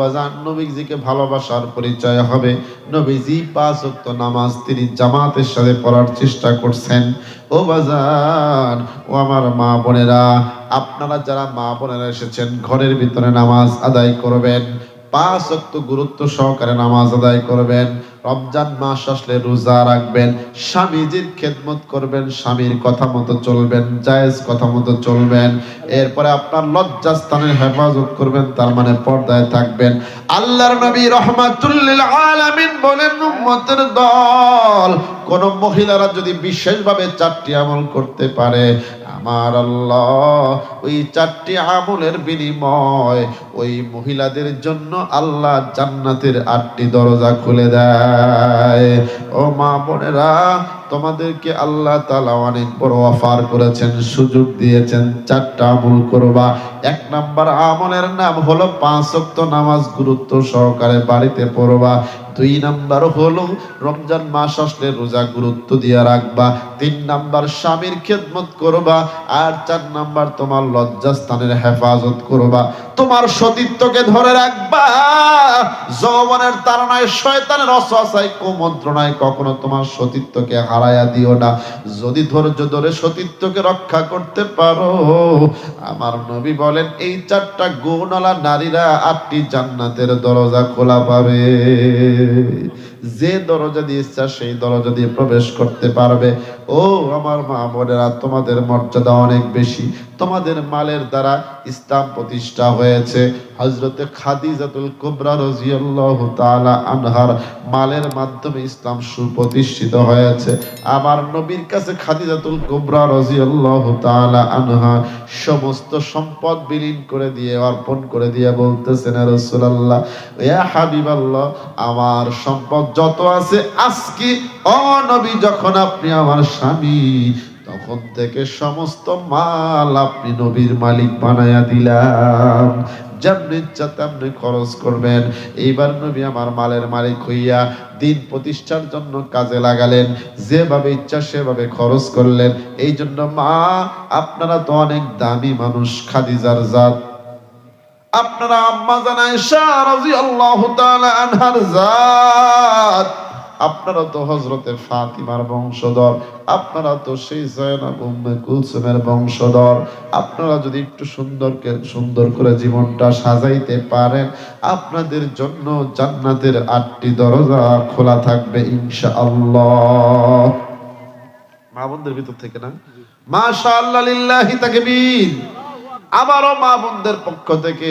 বাজান, নবীজিকে ভালোবাসার পরিচয় হবে। নবীজি পাঁচ ওয়াক্ত নামাজ তিনি জামাতের সাথে পড়ার চেষ্টা করছেন। ও বাজান, ও আমার মা বোনেরা, আপনারা যারা মা বোনেরা এসেছেন, ঘরের ভিতরে নামাজ আদায় করবেন। পাঁচ ওয়াক্ত গুরুত্ব সহকারে নামাজ আদায় করবেন। রমজান মাস আসলে রোজা রাখবেন স্বামীজির খেদমত করবেন, স্বামীর কথা মতো চলবেন, জায়েজ কথা মতো চলবেন, এরপরে আপনার লজ্জাস্থানের হেফাজত করবেন, তার মানে পর্দায় থাকবেন। আল্লাহর নবী রহমাতুল্লিল আলামিন বলেন, উম্মতের দল, কোন মহিলারা যদি বিশেষভাবে চারটি আমল করতে পারে আমার আল্লাহ। ওই চারটি আমলের বিনিময় ওই মহিলাদের জন্য আল্লাহ জান্নাতের আটটি দরজা খুলে দেয়। ও মা বোনেরা তোমাদেরকে আল্লাহ তালা অনেক বড় অফার করেছেন, সুযোগ দিয়েছেন, চারটা আমল করবা। এক নাম্বার আমলের নাম হলো পাঁচ ওয়াক্ত নামাজ গুরুত্ব সহকারে বাড়িতে পড়বা। দুই নাম্বার হলো রমজান মাস আসলে রোজা গুরুত্ব দিয়ে রাখবা। তিন নাম্বার স্বামীর খেদমত করবা। আর চার নাম্বার তোমার লজ্জাস্থানের হেফাজত করবা। তোমার সতীত্বকে ধরে রাখবা। যৌবনের তারনায় শয়তানের অসহায় কুমন্ত্রণায় কখনো তোমার সতীত্বকে হারায়া দিও না। যদি ধৈর্য ধরে সতীত্বকে রক্ষা করতে পারো, আমার নবী বলেন, এই চারটা গুণওয়ালা নারীরা আটটি জান্নাতের দরজা খোলা পাবে। যে দরজা দিয়ে ইচ্ছা, সেই দরজা দিয়ে প্রবেশ করতে পারবে। ও আমার মা বোনেরা, তোমাদের মর্যাদা অনেক বেশি। তোমাদের মালের দ্বারা ইসলাম প্রতিষ্ঠা হয়েছে। হজরতে খাদিজাতুল কুবরা রাদিয়াল্লাহু তাআলা আনহার মালের মাধ্যমে ইসলাম সুপ্রতিষ্ঠিত হয়েছে। আমার নবীর কাছে খাদিজাতুল কুবরা রাদিয়াল্লাহু তাআলা আনহা সমস্ত সম্পদ বিলীন করে দিয়ে, অর্পণ করে দিয়ে বলতেছেন রাসূলুল্লাহ ইয়া হাবিবাল্লাহ, আমার সম্পদ যত আছে আজকে, ও নবী, যখন আপনি আমার স্বামী তখন থেকে সমস্ত মাল আপনি নবীর মালিক বানায়া দিলাম। যেমনি ইচ্ছা তেমনি খরচ করবেন। এইবার নবী আমার মালের মালিক হইয়া দিন প্রতিষ্ঠার জন্য কাজে লাগালেন। যেভাবে ইচ্ছা সেভাবে খরচ করলেন। এই জন্য মা, আপনারা তো অনেক দামি মানুষ, খাদিজার জাত। আপনারা আম্মা জানায় শাহ রাদিয়াল্লাহু তাআলা আনহার জাত। আপনারা তো হজরতে ফাতিমার বংশধর আপনারা তো সেই জয়নাব উম্মে কুলসুমের বংশধর। আপনারা যদি একটু সুন্দরকে সুন্দর করে জীবনটা সাজাইতে পারেন আপনাদের জন্য জান্নাতের আটটি দরজা খোলা থাকবে ইনশাআল্লাহ। মা বোনদের ভিতর থেকে না? মাশাআল্লাহ লিল্লাহি তাকবীর। আবারও মা বোনদের পক্ষ থেকে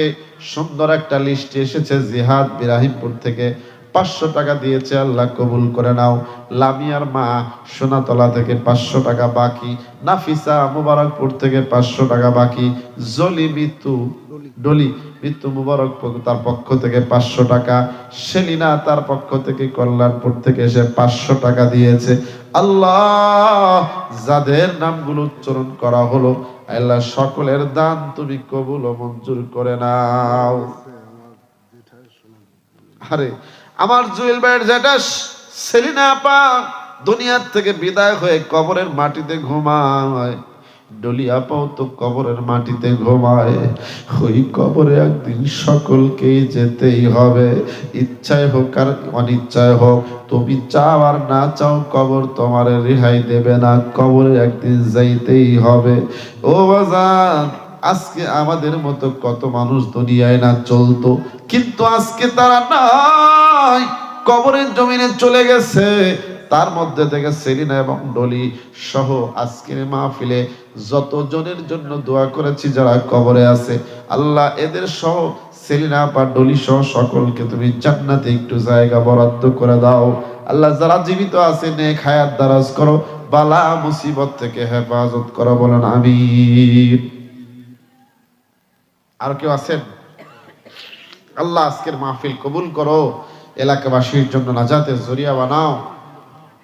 সুন্দর একটা লিস্ট এসেছে জিহাদ বিরাহিমপুর থেকে। পাঁচশো টাকা দিয়েছে, আল্লাহ কবুল করে নাও। লামিয়ার মা সোনাতলা থেকে পাঁচশো টাকা বাকি, নাফিসা মুবারকপুর থেকে পাঁচশো টাকা বাকি, জলি মৃত্যু ডলি মৃত্যু মুবারক তার পক্ষ থেকে পাঁচশো টাকা, সেলিনা তার পক্ষ থেকে কল্যাণপুর থেকে এসে পাঁচশো টাকা দিয়েছে। আল্লাহ, যাদের নামগুলো উচ্চারণ করা হলো, আল্লাহ সকলের দান তুমি কবুল ও মঞ্জুর করে নাও। আরে আমার জুয়েল ভাইয়ের যেটা সেলিনা আপা, দুনিয়ার থেকে বিদায় হয়ে কবরের মাটিতে ঘুমায়। তো কবরের মাটিতে ঘুমায়। ওই কবরে একদিন যেতেই হবে। ইচ্ছায় হোক আর অনিচ্ছায় হোক, তুমি চাও আর না চাও, কবর তোমার রেহাই দেবে না। কবরে একদিন যাইতেই হবে। ও বাজান আজকে আমাদের মতো কত মানুষ দুনিয়ায় না চলতো, কিন্তু আজকে তারা নাই। কবরের জমিনে চলে গেছে। তার মধ্যে থেকে সেলিনা এবং ডলি সহ আজকের মাহফিলে যত জনের জন্য দোয়া করেছি যারা কবরে আছে, আল্লাহ এদের সহ সেলিনা বা ডলি সহ সকলকে তুমি জান্নাতে একটু জায়গা বরাদ্দ করে দাও। আল্লাহ যারা জীবিত আছে নে খায়াত দারাজ করো, বালা মুসিবত থেকে হেফাজত করো বলেন আমি আর কেউ আছেন? আল্লাহ আজকের মাহফিল কবুল করো। এলাকাবাসীর জন্য নাজাতের জরিয়া বানাও।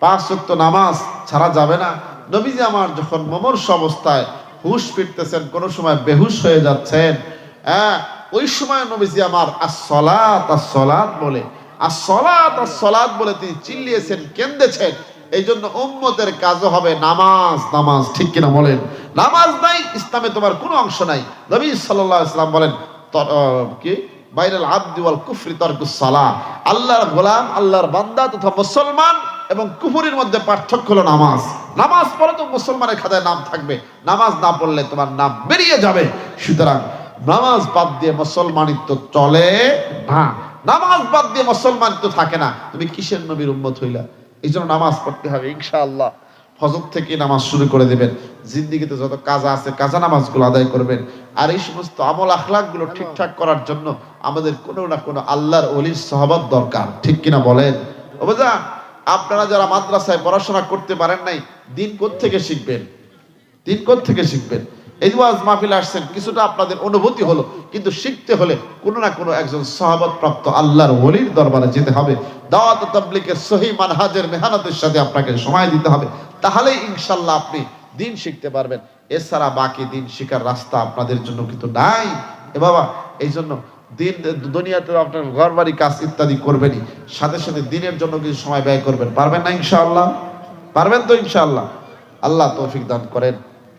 পাঁচ ওয়াক্ত নামাজ ছাড়া যাবে না। নবীজি আমার যখন মমর্ষ অবস্থায় হুশ ফিরতেছেন, কোন সময় বেহুশ হয়ে যাচ্ছেন। হ্যাঁ ওই সময় নবীজি আমার আসলাত আসলাত বলে আসলাত আসলাত বলে তিনি চিল্লিয়েছেন কেন্দেছেন এই জন্য উম্মতের কাজও হবে নামাজ নামাজ, ঠিক কিনা বলেন? নামাজ নাই, ইসলামে তোমার কোনো অংশ নাই। নবী সাল্লাল্লাহু আলাইহি সাল্লাম বলেন কি? বাইরাল আব্দি ওয়াল কুফরি তরকুস সালাহ আল্লাহর গোলাম, আল্লাহর বান্দা তথা মুসলমান এবং কুফুরির মধ্যে পার্থক্য হলো নামাজ। নামাজ পড়লে তো মুসলমানের খাতায় নাম থাকবে। নামাজ না পড়লে তোমার নাম বেরিয়ে যাবে। সুতরাং নামাজ বাদ দিয়ে মুসলমানিত্ব চলে না। নামাজ বাদ দিয়ে মুসলমানিত্ব থাকে না। তুমি কিসের নবীর উম্মত হইলা? এই জন্য নামাজ পড়তে হবে, ইনশাআল্লাহ। ফজর থেকে নামাজ শুরু করে দেবেন। জিন্দিগিতে যত কাজা আছে কাজা নামাজগুলো আদায় করবেন। আর এই সমস্ত আমল আখলাকগুলো ঠিকঠাক করার জন্য আমাদের কোনো না কোনো আল্লাহর অলির সহবত দরকার। ঠিক কিনা বলেন? ওবাজা আপনারা যারা মাদ্রাসায় পড়াশোনা করতে পারেন নাই দিন থেকে শিখবেন? দিন থেকে শিখবেন? এই ওয়াজ মাহফিল আসছেন কিছুটা আপনাদের অনুভূতি হলো কিন্তু শিখতে হলে কোনো না কোনো একজন সাহাবত প্রাপ্ত আল্লাহর ওলির দরবারে যেতে হবে। দাওয়াত তাবলিকের সহি মানহাজের মেহনতের সাথে আপনাকে সময় দিতে হবে। তাহলেই ইনশাল্লাহ আপনি দিন শিখতে পারবেন। এছাড়া বাকি দিন শিখার রাস্তা আপনাদের জন্য কিন্তু নাই। এ বাবা এই জন্য দিন, দুনিয়াতে আপনার ঘর বাড়ি কাজ ইত্যাদি করবেনই। সাথে সাথে দিনের জন্য কিছু সময় ব্যয় করবেন। পারবেন না ইনশাআল্লাহ? পারবেন তো ইনশাআল্লাহ? আল্লাহ তৌফিক দান করেন।